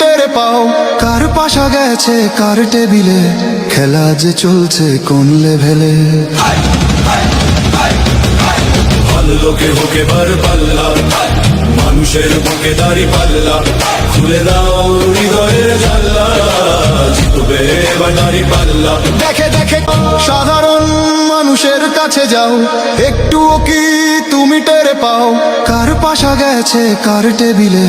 টেরে পাও। কার পাশা গেছে কার টেবিলে? খেলা যে চলছে কোন লেভেলে? লোকে হোকে বার পাল্লা মানুষের বুকে দাড়ি পাল্লা। খুলে দাও হৃদয়ের জাল্লা জিতবে এবার দাড়ি পাল্লা। দেখে দেখে সাধারণ মানুষের কাছে যাও। একটুও কি তুমি টেরে পাও? কার পাশা গেছে কার টেবিলে?